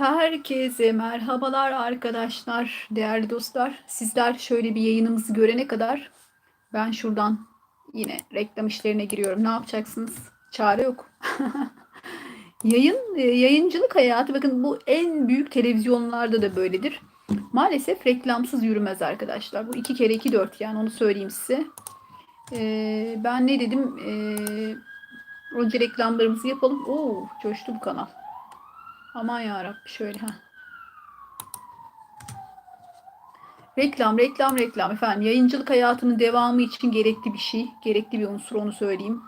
Herkese merhabalar arkadaşlar, değerli dostlar. Sizler şöyle bir yayınımızı görene kadar ben şuradan yine reklam işlerine giriyorum. Ne yapacaksınız? Çare yok. Yayın, e, yayıncılık hayatı bakın bu en büyük televizyonlarda da böyledir. Maalesef reklamsız yürümez arkadaşlar. Bu iki kere iki dört yani onu söyleyeyim size. Ee, ben ne dedim? Ee, önce reklamlarımızı yapalım. Oo, coştu bu kanal. Aman yarabbi şöyle ha. Reklam, reklam, reklam efendim. Yayıncılık hayatının devamı için gerekli bir şey. Gerekli bir unsur onu söyleyeyim.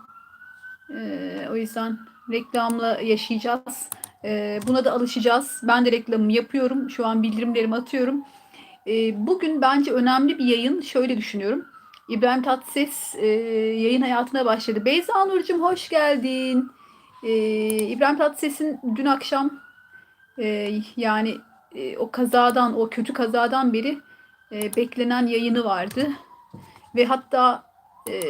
Ee, o yüzden reklamla yaşayacağız. Ee, buna da alışacağız. Ben de reklamımı yapıyorum. Şu an bildirimlerimi atıyorum. Ee, bugün bence önemli bir yayın. Şöyle düşünüyorum. İbrahim Tatlıses e, yayın hayatına başladı. Beyza Nurcum hoş geldin. Ee, İbrahim Tatlıses'in dün akşam e, yani e, o kazadan, o kötü kazadan beri e, beklenen yayını vardı. Ve hatta e,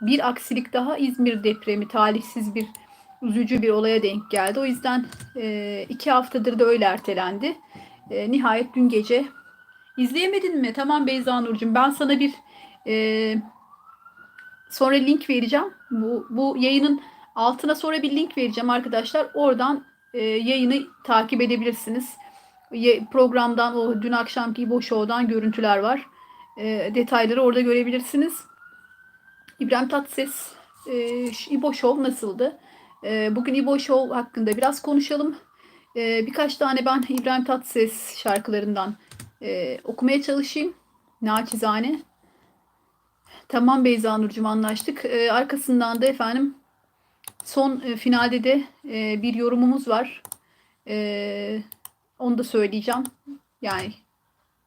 bir aksilik daha İzmir depremi talihsiz bir üzücü bir olaya denk geldi. O yüzden e, iki haftadır da öyle ertelendi. E, nihayet dün gece izleyemedin mi? Tamam Beyza Nurcuğum ben sana bir e, sonra link vereceğim. Bu, bu yayının altına sonra bir link vereceğim arkadaşlar. Oradan e, yayını takip edebilirsiniz. Ye, programdan o dün akşamki İbo görüntüler var. E, detayları orada görebilirsiniz. İbrahim Tatlıses e, İbo Show nasıldı? E, bugün İbo Show hakkında biraz konuşalım. E, birkaç tane ben İbrahim Tatlıses şarkılarından e, okumaya çalışayım. Naçizane. Tamam Beyza Nurcuğum anlaştık. E, arkasından da efendim son e, finalde de e, bir yorumumuz var. E, onu da söyleyeceğim. Yani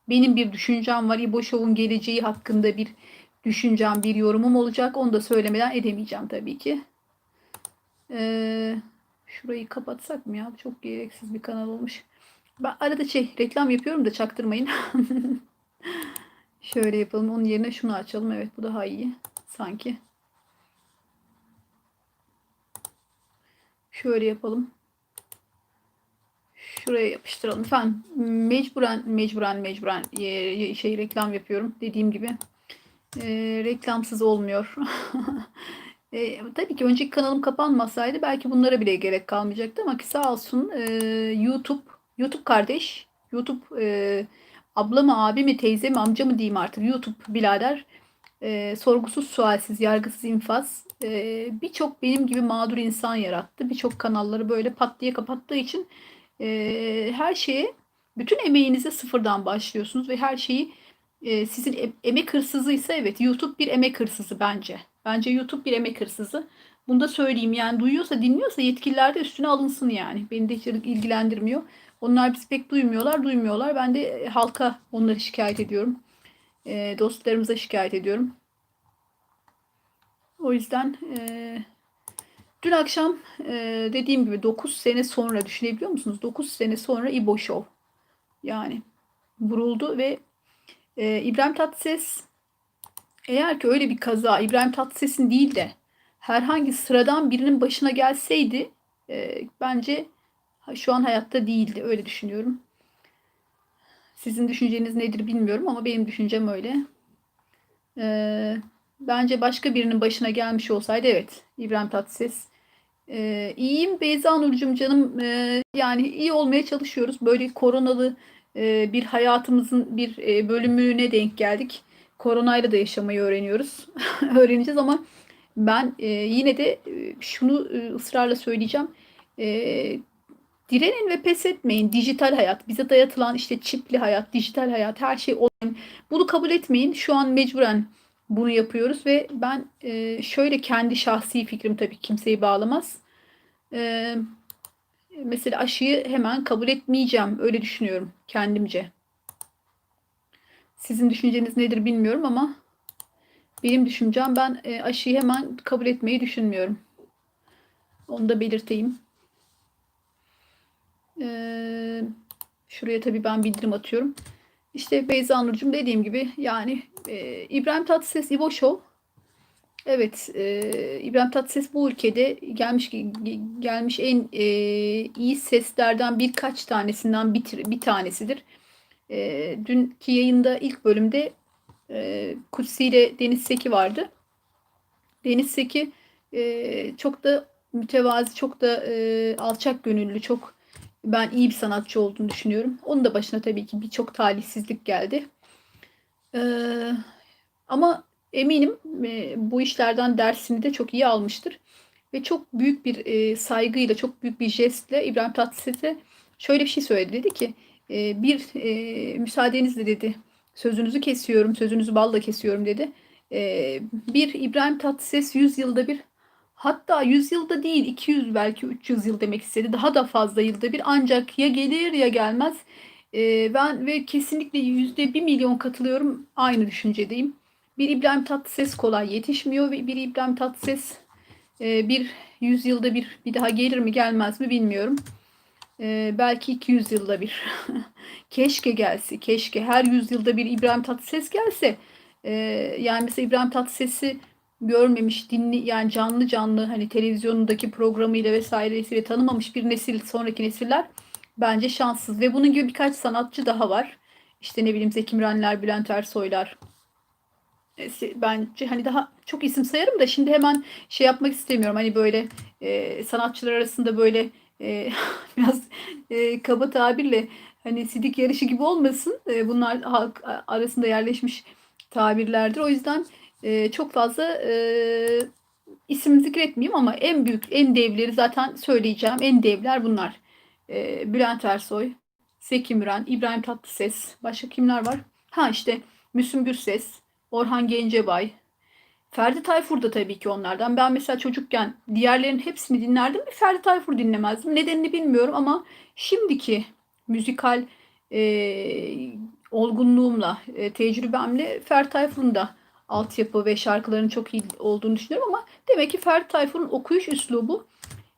benim bir düşüncem var. İbo Show'un geleceği hakkında bir düşüncem, bir yorumum olacak. Onu da söylemeden edemeyeceğim tabii ki. E, şurayı kapatsak mı ya? Çok gereksiz bir kanal olmuş. Ben arada şey reklam yapıyorum da çaktırmayın. Şöyle yapalım. Onun yerine şunu açalım. Evet bu daha iyi. Sanki. Şöyle yapalım. Şuraya yapıştıralım. Efendim mecburen mecburen mecburen şey reklam yapıyorum. Dediğim gibi e, reklamsız olmuyor. e, tabii ki önceki kanalım kapanmasaydı belki bunlara bile gerek kalmayacaktı ama ki sağ olsun e, YouTube YouTube kardeş YouTube e, abla mı abi mi teyze mi amca mı diyeyim artık YouTube birader e, sorgusuz sualsiz yargısız infaz e, birçok benim gibi mağdur insan yarattı. Birçok kanalları böyle pat diye kapattığı için e, her şeye bütün emeğinize sıfırdan başlıyorsunuz ve her şeyi e, sizin e, emek hırsızıysa evet YouTube bir emek hırsızı bence. Bence YouTube bir emek hırsızı. Bunu da söyleyeyim yani duyuyorsa dinliyorsa yetkililer de üstüne alınsın yani. Beni de hiç ilgilendirmiyor. Onlar bizi pek duymuyorlar, duymuyorlar. Ben de halka onları şikayet ediyorum. E, dostlarımıza şikayet ediyorum. O yüzden e, dün akşam e, dediğim gibi 9 sene sonra düşünebiliyor musunuz? 9 sene sonra İbo. Yani vuruldu ve e, İbrahim Tatlıses eğer ki öyle bir kaza İbrahim Tatlıses'in değil de herhangi sıradan birinin başına gelseydi e, bence şu an hayatta değildi. Öyle düşünüyorum. Sizin düşünceniz nedir bilmiyorum ama benim düşüncem öyle. Ee, bence başka birinin başına gelmiş olsaydı evet İbrahim Tatlıses. Ee, iyiyim Beyza Nurcum canım. Ee, yani iyi olmaya çalışıyoruz. Böyle koronalı e, bir hayatımızın bir e, bölümüne denk geldik. Koronayla da yaşamayı öğreniyoruz. Öğreneceğiz ama ben e, yine de e, şunu e, ısrarla söyleyeceğim. E, Direnin ve pes etmeyin. Dijital hayat, bize dayatılan işte çipli hayat, dijital hayat, her şey online. Bunu kabul etmeyin. Şu an mecburen bunu yapıyoruz ve ben e, şöyle kendi şahsi fikrim tabii kimseyi bağlamaz. E, mesela aşıyı hemen kabul etmeyeceğim. Öyle düşünüyorum kendimce. Sizin düşünceniz nedir bilmiyorum ama benim düşüncem ben e, aşıyı hemen kabul etmeyi düşünmüyorum. Onu da belirteyim. Ee, şuraya tabii ben bildirim atıyorum. İşte Beyza Nurcuğum dediğim gibi yani e, İbrahim Tatlıses İbo Evet, e, İbrahim Tatlıses bu ülkede gelmiş gelmiş en e, iyi seslerden birkaç tanesinden bir, bir tanesidir. E, dünkü yayında ilk bölümde e, Kutsi ile Deniz Seki vardı. Deniz Seki e, çok da mütevazi, çok da e, alçak gönüllü, çok ben iyi bir sanatçı olduğunu düşünüyorum. Onun da başına tabii ki birçok talihsizlik geldi. E, ama eminim e, bu işlerden dersini de çok iyi almıştır. Ve çok büyük bir e, saygıyla, çok büyük bir jestle İbrahim Tatlıses'e şöyle bir şey söyledi. Dedi ki e, bir e, müsaadenizle dedi sözünüzü kesiyorum, sözünüzü balla kesiyorum dedi. E, bir İbrahim Tatlıses 100 yılda bir hatta 100 yılda değil 200 belki 300 yıl demek istedi. Daha da fazla yılda bir ancak ya gelir ya gelmez. E, ben ve kesinlikle yüzde bir milyon katılıyorum. Aynı düşüncedeyim. Bir İbrahim Tatlıses kolay yetişmiyor ve bir İbrahim Tatlıses e, bir yüzyılda bir bir daha gelir mi gelmez mi bilmiyorum. E, belki 200 yılda bir. keşke gelse, keşke her yüzyılda bir İbrahim Tatlıses gelse. E, yani mesela İbrahim Tatlıses'i görmemiş, dinli yani canlı canlı hani televizyonundaki programıyla vesairesiyle tanımamış bir nesil, sonraki nesiller bence şanssız ve bunun gibi birkaç sanatçı daha var. İşte ne bileyim Zeki Mürenler, Bülent Ersoylar, bence hani daha çok isim sayarım da şimdi hemen şey yapmak istemiyorum. Hani böyle e, sanatçılar arasında böyle e, biraz e, kaba tabirle hani sidik yarışı gibi olmasın. E, bunlar halk arasında yerleşmiş tabirlerdir. O yüzden e, çok fazla e, isim zikretmeyeyim ama en büyük, en devleri zaten söyleyeceğim. En devler bunlar. E, Bülent Ersoy, Zeki Müren, İbrahim Tatlıses, başka kimler var? Ha işte Müslüm Gürses, Orhan Gencebay, Ferdi Tayfur da tabii ki onlardan. Ben mesela çocukken diğerlerin hepsini dinlerdim. Bir Ferdi Tayfur dinlemezdim. Nedenini bilmiyorum ama şimdiki müzikal e, olgunluğumla, e, tecrübemle Ferdi Tayfur'un da altyapı ve şarkıların çok iyi olduğunu düşünüyorum ama demek ki Ferdi Tayfur'un okuyuş üslubu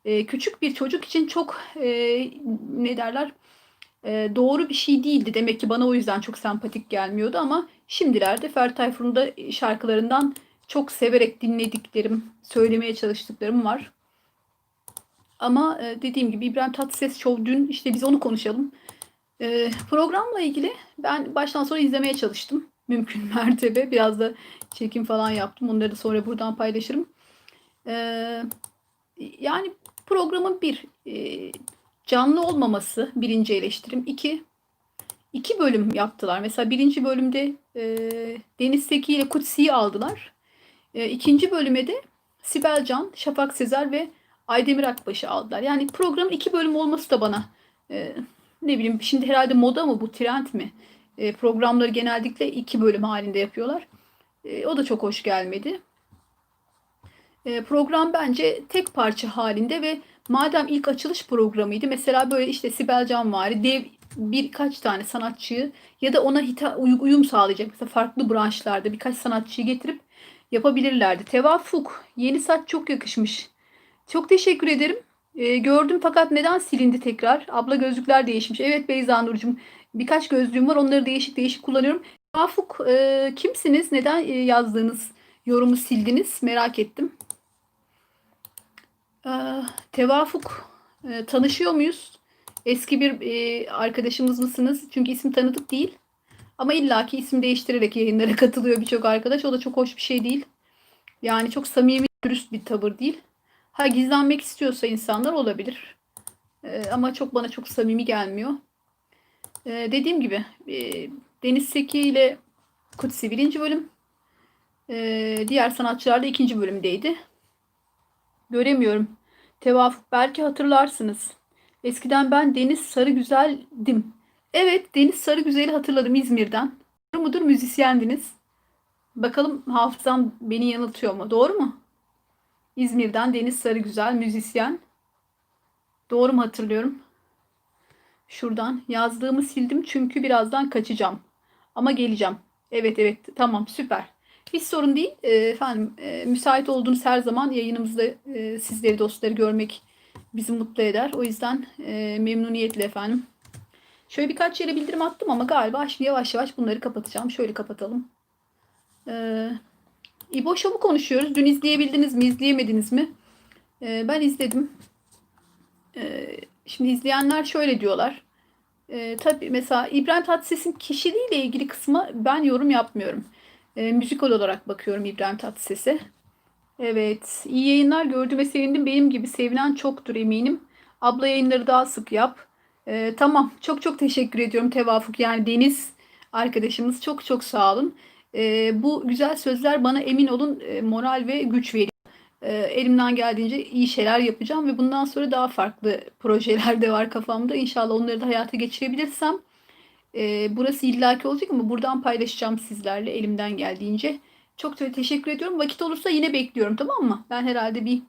e, küçük bir çocuk için çok e, ne derler e, doğru bir şey değildi. Demek ki bana o yüzden çok sempatik gelmiyordu ama şimdilerde Ferdi Tayfur'un da şarkılarından çok severek dinlediklerim, söylemeye çalıştıklarım var. Ama e, dediğim gibi İbrahim Tatlıses Show dün işte biz onu konuşalım. E, programla ilgili ben baştan sona izlemeye çalıştım. Mümkün mertebe. Biraz da çekim falan yaptım. Onları da sonra buradan paylaşırım. E, yani programın bir canlı olmaması birinci eleştirim. İki, iki bölüm yaptılar. Mesela birinci bölümde e, Deniz Seki ile Kutsi'yi aldılar. E, ikinci bölüme de Sibel Can, Şafak Sezer ve Aydemir Akbaş'ı aldılar. Yani programın iki bölüm olması da bana e, ne bileyim şimdi herhalde moda mı bu trend mi? E, programları genellikle iki bölüm halinde yapıyorlar. E, o da çok hoş gelmedi. E, program bence tek parça halinde ve madem ilk açılış programıydı mesela böyle işte Sibel Can var, dev birkaç tane sanatçıyı ya da ona hita, uyum sağlayacak mesela farklı branşlarda birkaç sanatçıyı getirip yapabilirlerdi. Tevafuk yeni saç çok yakışmış. Çok teşekkür ederim. E, gördüm fakat neden silindi tekrar? Abla gözlükler değişmiş. Evet Beyza Nurcuğum birkaç gözlüğüm var onları değişik değişik kullanıyorum. Tevafuk e, kimsiniz? Neden e, yazdığınız yorumu sildiniz? Merak ettim. Ee, tevafuk e, tanışıyor muyuz? Eski bir e, arkadaşımız mısınız? Çünkü isim tanıdık değil. Ama illaki isim değiştirerek yayınlara katılıyor birçok arkadaş. O da çok hoş bir şey değil. Yani çok samimi, dürüst bir tavır değil. Ha gizlenmek istiyorsa insanlar olabilir. Ee, ama çok bana çok samimi gelmiyor. Ee, dediğim gibi e, Deniz Seki ile Kutsi birinci bölüm. Ee, diğer sanatçılar da ikinci bölümdeydi. Göremiyorum. Tevafuk belki hatırlarsınız. Eskiden ben Deniz Sarı Güzel'dim. Evet Deniz Sarı Güzel'i hatırladım İzmir'den. Doğru mudur müzisyendiniz? Bakalım hafızam beni yanıltıyor mu? Doğru mu? İzmir'den Deniz Sarı Güzel müzisyen. Doğru mu hatırlıyorum? Şuradan yazdığımı sildim çünkü birazdan kaçacağım. Ama geleceğim. Evet evet tamam süper. Hiç sorun değil. E, efendim e, müsait olduğunuz her zaman yayınımızda e, sizleri dostları görmek bizi mutlu eder. O yüzden e, memnuniyetle efendim. Şöyle birkaç yere bildirim attım ama galiba şimdi yavaş yavaş bunları kapatacağım. Şöyle kapatalım. E, İbo konuşuyoruz. Dün izleyebildiniz mi, izleyemediniz mi? Ee, ben izledim. Ee, şimdi izleyenler şöyle diyorlar. Ee, tabii mesela İbrahim Tatlıses'in kişiliğiyle ilgili kısmı ben yorum yapmıyorum. Ee, müzikal olarak bakıyorum İbrahim Tatlıses'e. Evet, iyi yayınlar gördüğüme sevindim. Benim gibi sevilen çoktur eminim. Abla yayınları daha sık yap. Ee, tamam, çok çok teşekkür ediyorum Tevafuk. Yani Deniz arkadaşımız çok çok sağ olun. Ee, bu güzel sözler bana emin olun e, moral ve güç veriyor. Ee, elimden geldiğince iyi şeyler yapacağım ve bundan sonra daha farklı projeler de var kafamda. İnşallah onları da hayata geçirebilirsem e, burası illaki olacak ama buradan paylaşacağım sizlerle elimden geldiğince. Çok teşekkür ediyorum. Vakit olursa yine bekliyorum tamam mı? Ben herhalde bir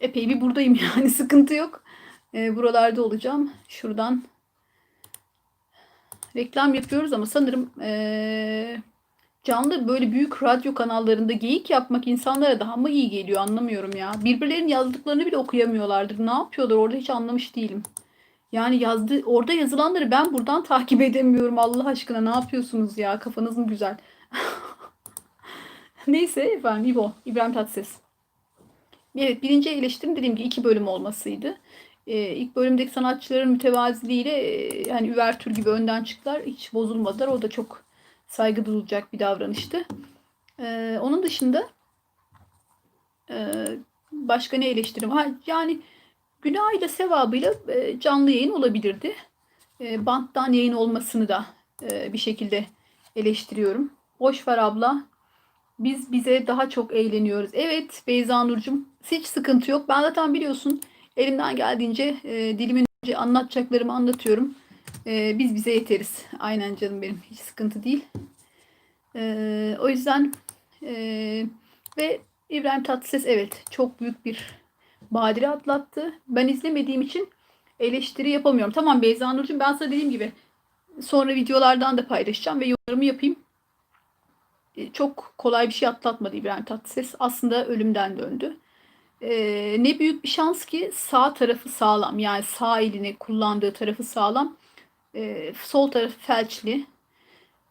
epey bir buradayım yani sıkıntı yok. E, buralarda olacağım. Şuradan reklam yapıyoruz ama sanırım e, canlı böyle büyük radyo kanallarında geyik yapmak insanlara daha mı iyi geliyor anlamıyorum ya. Birbirlerinin yazdıklarını bile okuyamıyorlardır. Ne yapıyorlar orada hiç anlamış değilim. Yani yazdı orada yazılanları ben buradan takip edemiyorum. Allah aşkına ne yapıyorsunuz ya? Kafanız mı güzel? Neyse efendim İbo, İbrahim Tatlıses. Evet birinci eleştirim dediğim gibi iki bölüm olmasıydı. Ee, ilk bölümdeki sanatçıların mütevaziliğiyle e, hani üvertür gibi önden çıktılar. Hiç bozulmadılar. O da çok saygı duyulacak bir davranıştı. Ee, onun dışında e, başka ne eleştirim? Ha, yani günahıyla sevabıyla e, canlı yayın olabilirdi. E, banttan yayın olmasını da e, bir şekilde eleştiriyorum. Boş ver abla. Biz bize daha çok eğleniyoruz. Evet Beyza Nurcum hiç sıkıntı yok. Ben zaten biliyorsun elimden geldiğince e, dilimin önce anlatacaklarımı anlatıyorum. E, biz bize yeteriz. Aynen canım benim. Hiç sıkıntı değil. E, o yüzden e, ve İbrahim Tatlıses evet çok büyük bir badire atlattı. Ben izlemediğim için eleştiri yapamıyorum. Tamam Beyza Nurcuğum ben sana dediğim gibi sonra videolardan da paylaşacağım ve yorumumu yapayım. E, çok kolay bir şey atlatmadı İbrahim Tatlıses. Aslında ölümden döndü. Ee, ne büyük bir şans ki sağ tarafı sağlam. Yani sağ elini kullandığı tarafı sağlam. Ee, sol tarafı felçli.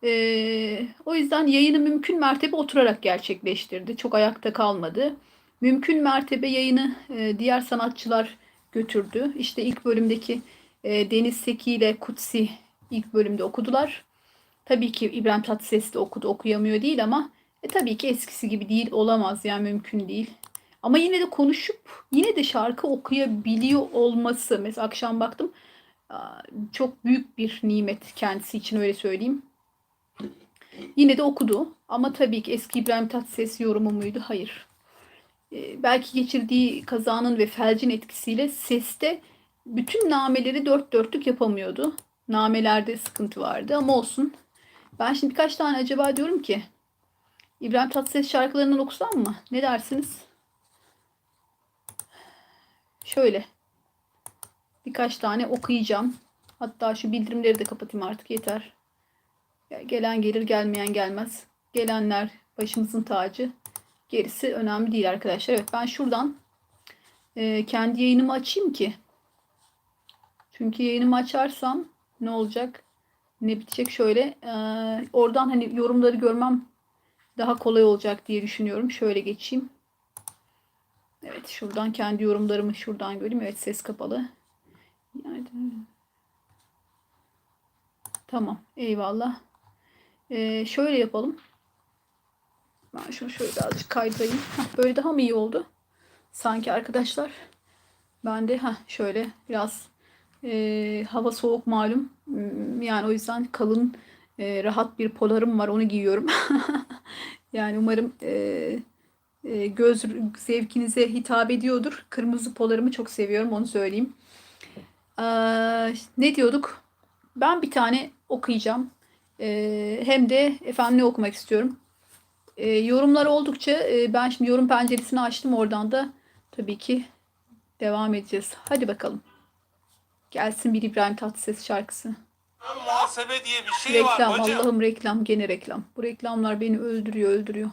Ee, o yüzden yayını mümkün mertebe oturarak gerçekleştirdi. Çok ayakta kalmadı. Mümkün mertebe yayını e, diğer sanatçılar götürdü. İşte ilk bölümdeki e, Deniz Seki ile Kutsi ilk bölümde okudular. Tabii ki İbrahim Tatlıses de okudu, okuyamıyor değil ama e, tabii ki eskisi gibi değil, olamaz yani mümkün değil. Ama yine de konuşup yine de şarkı okuyabiliyor olması. Mesela akşam baktım çok büyük bir nimet kendisi için öyle söyleyeyim. Yine de okudu ama tabii ki eski İbrahim Tatlıses yorumu muydu? Hayır. Ee, belki geçirdiği kazanın ve felcin etkisiyle seste bütün nameleri dört dörtlük yapamıyordu. Namelerde sıkıntı vardı ama olsun. Ben şimdi birkaç tane acaba diyorum ki İbrahim Tatlıses şarkılarından okusam mı? Ne dersiniz? Şöyle birkaç tane okuyacağım. Hatta şu bildirimleri de kapatayım artık yeter. Gelen gelir gelmeyen gelmez. Gelenler başımızın tacı. Gerisi önemli değil arkadaşlar. Evet ben şuradan e, kendi yayınımı açayım ki. Çünkü yayınımı açarsam ne olacak? Ne bitecek şöyle. E, oradan hani yorumları görmem daha kolay olacak diye düşünüyorum. Şöyle geçeyim. Evet şuradan kendi yorumlarımı şuradan göreyim. Evet ses kapalı. Yani, tamam eyvallah. Ee, şöyle yapalım. Ben şunu şöyle birazcık kaydırayım. Heh, böyle daha mı iyi oldu? Sanki arkadaşlar. Ben de heh, şöyle biraz e, hava soğuk malum. Hmm, yani o yüzden kalın e, rahat bir polarım var. Onu giyiyorum. yani umarım e, e, göz zevkinize hitap ediyordur. Kırmızı polarımı çok seviyorum. Onu söyleyeyim. Ee, ne diyorduk? Ben bir tane okuyacağım. Ee, hem de efendim ne okumak istiyorum. Ee, yorumlar oldukça e, ben şimdi yorum penceresini açtım. Oradan da tabii ki devam edeceğiz. Hadi bakalım. Gelsin bir İbrahim Tatlıses şarkısı. Muhasebe diye bir şey reklam var hocam. Allah'ım reklam gene reklam. Bu reklamlar beni öldürüyor öldürüyor.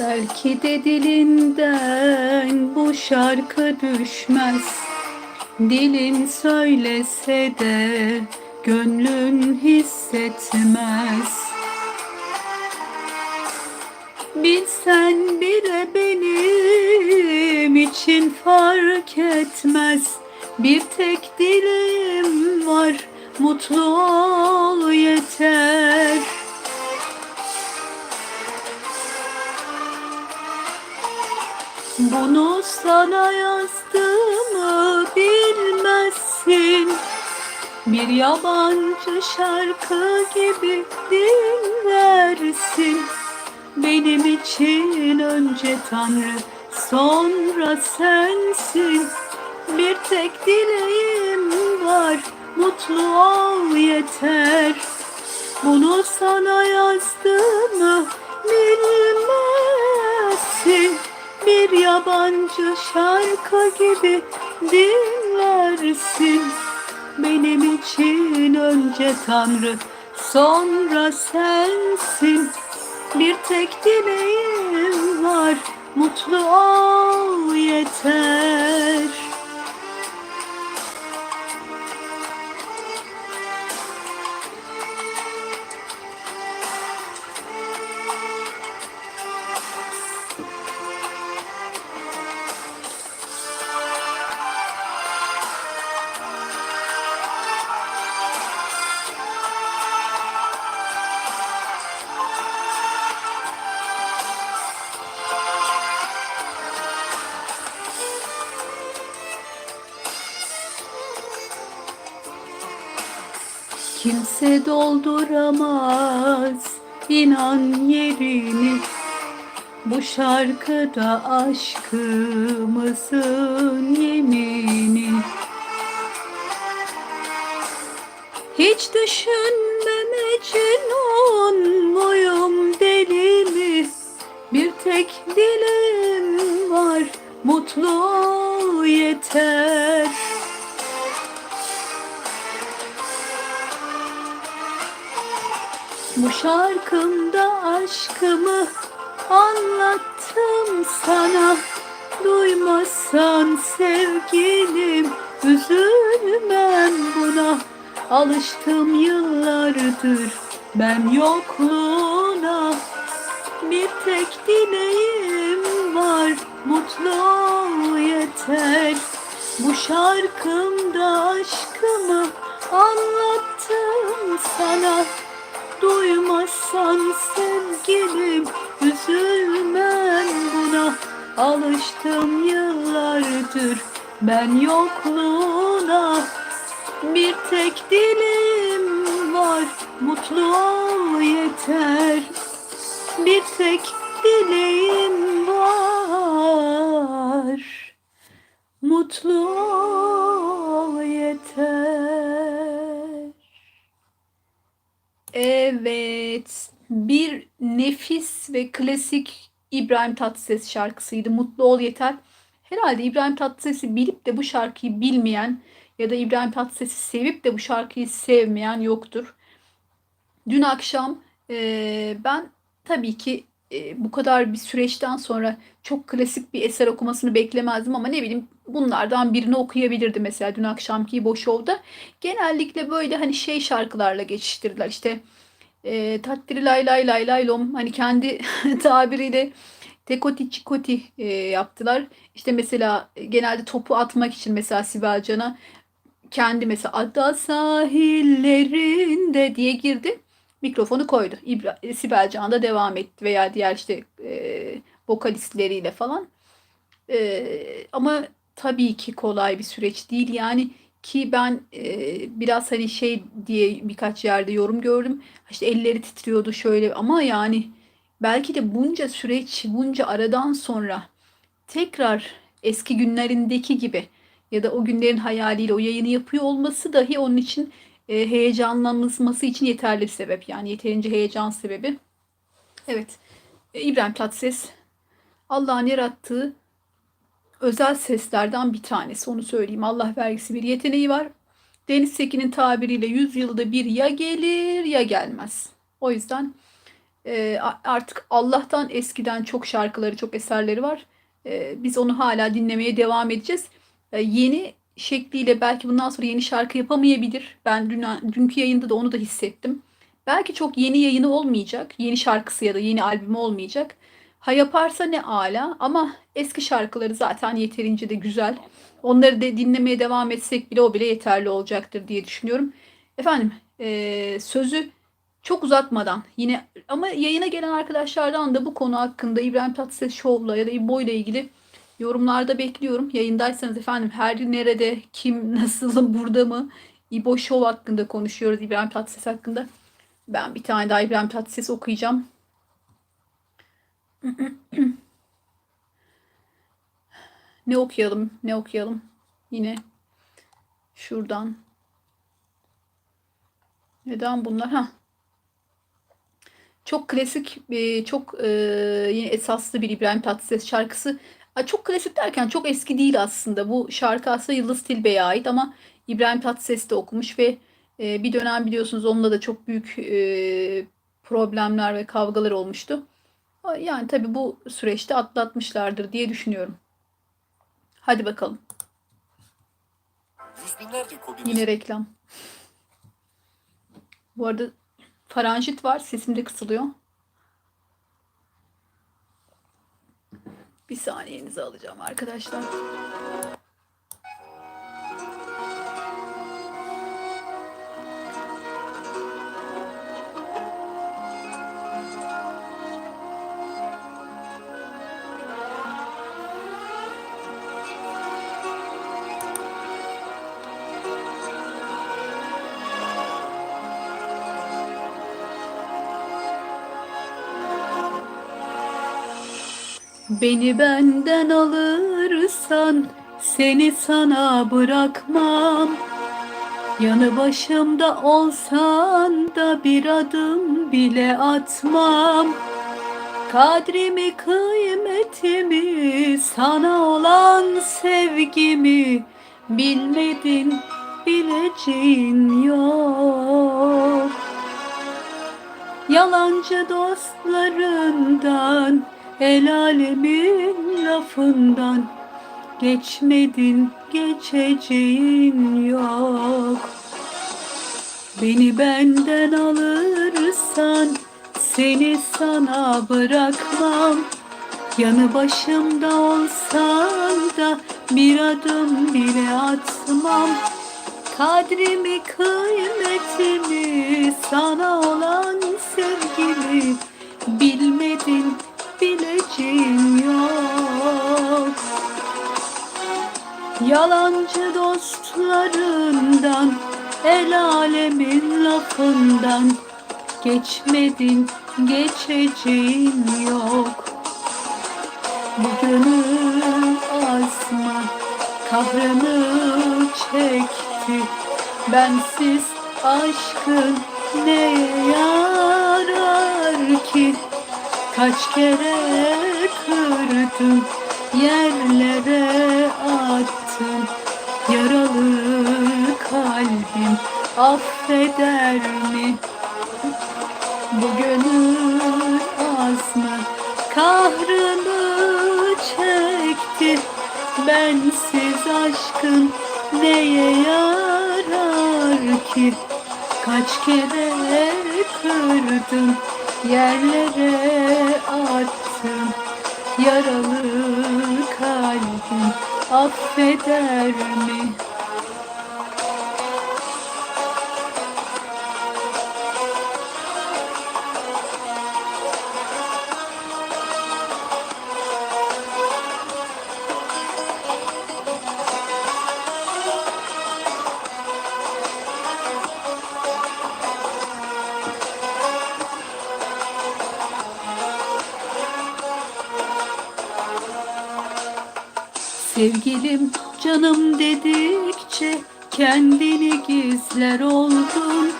Belki de dilinden bu şarkı düşmez. Dilin söylese de gönlün hissetmez. Bilsen bile benim için fark etmez. Bir tek dilim var, mutlu ol yeter. Bunu sana yazdığımı bilmezsin. Bir yabancı şarkı gibi dinlersin. Benim için önce Tanrı, sonra sensin. Bir tek dileğim var, mutlu ol yeter. Bunu sana yazdığımı bilmezsin. Bir yabancı şarkı gibi dinlersin. Benim için önce Tanrı, sonra sensin. Bir tek dileğim var, mutlu ol yeter. Kimse dolduramaz inan yerini Bu şarkıda aşkımızın yemini. Hiç düşünme Mecnun muyum deli mi? Bir tek dilim var mutlu yeter Bu şarkımda aşkımı anlattım sana. Duymazsan sevgilim üzülmem buna. Alıştım yıllardır ben yokluğuna. Bir tek dileğim var mutlu ol yeter. Bu şarkımda aşkımı anlattım sana Duymazsan sevgilim üzülmem buna. Alıştım yıllardır ben yokluğuna. Bir tek dilim var mutlu ol yeter. Bir tek dileğim var Mutlu ol yeter Evet, bir nefis ve klasik İbrahim Tatlıses şarkısıydı. Mutlu ol yeter. Herhalde İbrahim Tatlıses'i bilip de bu şarkıyı bilmeyen ya da İbrahim Tatlıses'i sevip de bu şarkıyı sevmeyen yoktur. Dün akşam e, ben tabii ki e, bu kadar bir süreçten sonra çok klasik bir eser okumasını beklemezdim ama ne bileyim bunlardan birini okuyabilirdi mesela dün akşamki boş şovda. Genellikle böyle hani şey şarkılarla geçiştirdiler işte e, tattiri lay lay lay lay lom hani kendi tabiriyle tekoti çikoti e, yaptılar. İşte mesela genelde topu atmak için mesela Sibel Can'a kendi mesela ada sahillerinde diye girdi. Mikrofonu koydu. İbra Sibel Can da devam etti veya diğer işte e, vokalistleriyle falan. E, ama tabii ki kolay bir süreç değil. Yani ki ben e, biraz hani şey diye birkaç yerde yorum gördüm. İşte elleri titriyordu şöyle ama yani belki de bunca süreç, bunca aradan sonra tekrar eski günlerindeki gibi ya da o günlerin hayaliyle o yayını yapıyor olması dahi onun için e, heyecanlanması için yeterli bir sebep. Yani yeterince heyecan sebebi. Evet. E, İbrahim Tatlıses Allah'ın yarattığı özel seslerden bir tanesi. Onu söyleyeyim. Allah vergisi bir yeteneği var. Deniz Sekin'in tabiriyle 100 yılda bir ya gelir ya gelmez. O yüzden e, artık Allah'tan eskiden çok şarkıları, çok eserleri var. E, biz onu hala dinlemeye devam edeceğiz. E, yeni şekliyle belki bundan sonra yeni şarkı yapamayabilir. Ben dün, dünkü yayında da onu da hissettim. Belki çok yeni yayını olmayacak. Yeni şarkısı ya da yeni albümü olmayacak. Ha yaparsa ne ala ama eski şarkıları zaten yeterince de güzel. Onları da dinlemeye devam etsek bile o bile yeterli olacaktır diye düşünüyorum. Efendim eee, sözü çok uzatmadan yine ama yayına gelen arkadaşlardan da bu konu hakkında İbrahim Tatlıses Show'la ya da İbo ile ilgili yorumlarda bekliyorum. Yayındaysanız efendim her nerede, kim, nasıl, burada mı? İbo Show hakkında konuşuyoruz İbrahim Tatlıses hakkında. Ben bir tane daha İbrahim Tatlıses okuyacağım. Ne okuyalım? Ne okuyalım? Yine şuradan. Neden bunlar? Ha. Çok klasik, çok yine esaslı bir İbrahim Tatlıses şarkısı. Çok klasik derken çok eski değil aslında. Bu şarkı aslında Yıldız Tilbe'ye ait ama İbrahim Tatlıses de okumuş ve e, bir dönem biliyorsunuz onunla da çok büyük e, problemler ve kavgalar olmuştu. Yani tabii bu süreçte atlatmışlardır diye düşünüyorum. Hadi bakalım. Yine reklam. Bu arada faranjit var. Sesim de kısılıyor. Bir saniyenizi alacağım arkadaşlar. Beni benden alırsan seni sana bırakmam. Yanı başımda olsan da bir adım bile atmam. Kadrimi, kıymetimi, sana olan sevgimi bilmedin, bileceğin yok. Yalancı dostlarından, el alemin lafından geçmedin, geçeceğin yok. Beni benden alırsan seni sana bırakmam. Yanı başımda olsan da bir adım bile atmam. Kadrimi, kıymetimi, sana olan sevgimi bilmedin, bileceğin yok. Yalancı dostlarından, el alemin lafından geçmedin, geçeceğin yok. Bu gönül asma kahrını çekti Bensiz aşkın neye yarar ki Kaç kere kırdım yerlere attım Yaralı kalbim affeder mi? Bu gönül azma kahrını çekti. Bensiz aşkın neye yarar ki? Kaç kere kırdım yerlere Yaralı kalbim affeder mi? Sevgilim canım dedikçe kendini gizler oldun.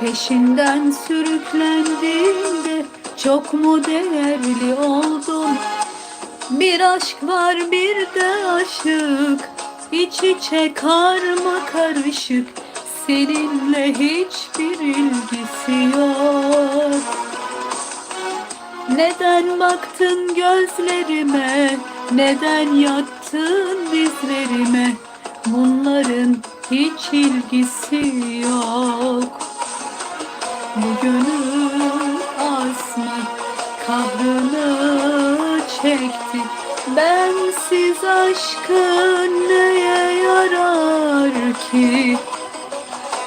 Peşinden sürüklendiğinde çok mu değerli oldun? Bir aşk var bir de aşık. İç içe karma karışık? Seninle hiçbir ilgisi yok. Neden baktın gözlerime? Neden yattın dizlerime Bunların hiç ilgisi yok. Bu gönül asma kahrını çekti. Bensiz aşkın neye yarar ki?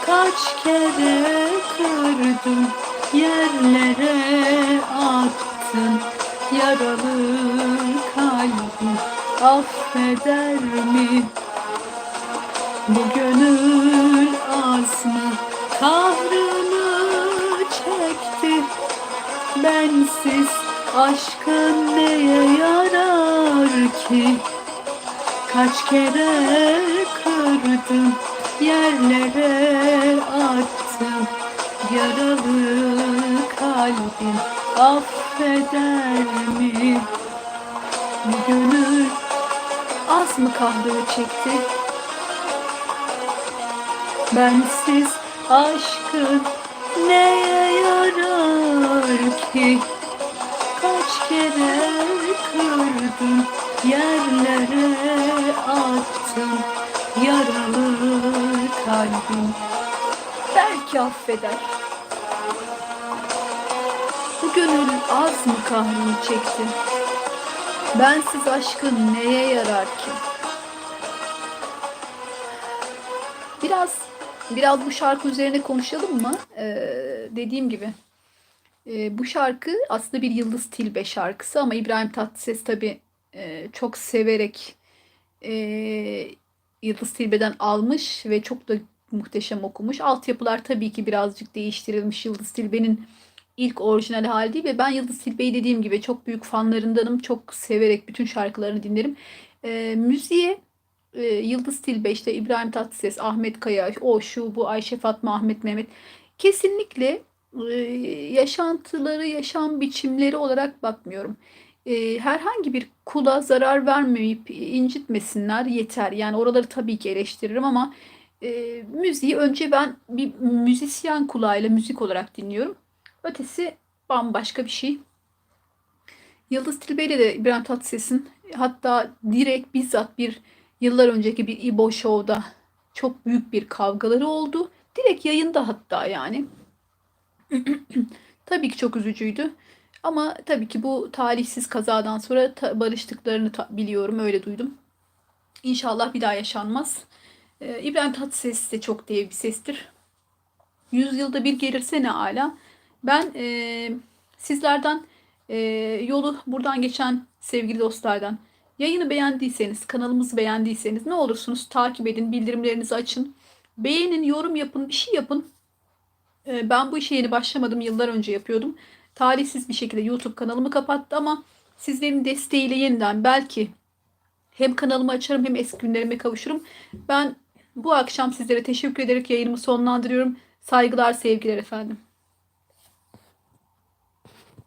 Kaç kere kırdım yerlere attın. Yaralı kalbim affeder mi? Bu gönül az mı kahrını çekti Bensiz aşkın neye yarar ki Kaç kere kırdım yerlere attım Yaralı kalbim affeder mi? Bu gönül az mı kahrını çekti? Bensiz aşkın neye yarar ki? Kaç kere kırdım yerlere attım yaralı kalbim belki affeder. Bu gönül az mı kahrını çekti? Bensiz aşkın neye yarar ki? Biraz biraz bu şarkı üzerine konuşalım mı? Ee, dediğim gibi e, bu şarkı aslında bir Yıldız Tilbe şarkısı ama İbrahim Tatlıses tabii e, çok severek e, Yıldız Tilbe'den almış ve çok da muhteşem okumuş. Altyapılar tabii ki birazcık değiştirilmiş Yıldız Tilbe'nin ilk orijinal hali ve ben Yıldız Tilbe'yi dediğim gibi çok büyük fanlarındanım. Çok severek bütün şarkılarını dinlerim. E, müziğe e, Yıldız Tilbe işte İbrahim Tatlıses, Ahmet Kaya, o şu bu Ayşe Fatma, Ahmet Mehmet kesinlikle e, yaşantıları, yaşam biçimleri olarak bakmıyorum. E, herhangi bir kula zarar vermeyip incitmesinler yeter. Yani oraları tabii ki eleştiririm ama e, müziği önce ben bir müzisyen kulağıyla müzik olarak dinliyorum. Ötesi bambaşka bir şey. Yıldız Tilbe ile de İbrahim Tatlıses'in hatta direkt bizzat bir yıllar önceki bir İbo Show'da çok büyük bir kavgaları oldu. Direkt yayında hatta yani. Tabii ki çok üzücüydü. Ama tabii ki bu talihsiz kazadan sonra ta- barıştıklarını ta- biliyorum, öyle duydum. İnşallah bir daha yaşanmaz. Ee, İbrahim Tatlıses de çok dev bir sestir. Yüzyılda bir gelirse ne ala. Ben e, sizlerden e, yolu buradan geçen sevgili dostlardan yayını beğendiyseniz, kanalımızı beğendiyseniz ne olursunuz takip edin, bildirimlerinizi açın. Beğenin, yorum yapın, bir şey yapın. E, ben bu işe yeni başlamadım, yıllar önce yapıyordum. Talihsiz bir şekilde YouTube kanalımı kapattı ama sizlerin desteğiyle yeniden belki hem kanalımı açarım hem eski günlerime kavuşurum. Ben bu akşam sizlere teşekkür ederek yayınımı sonlandırıyorum. Saygılar, sevgiler efendim.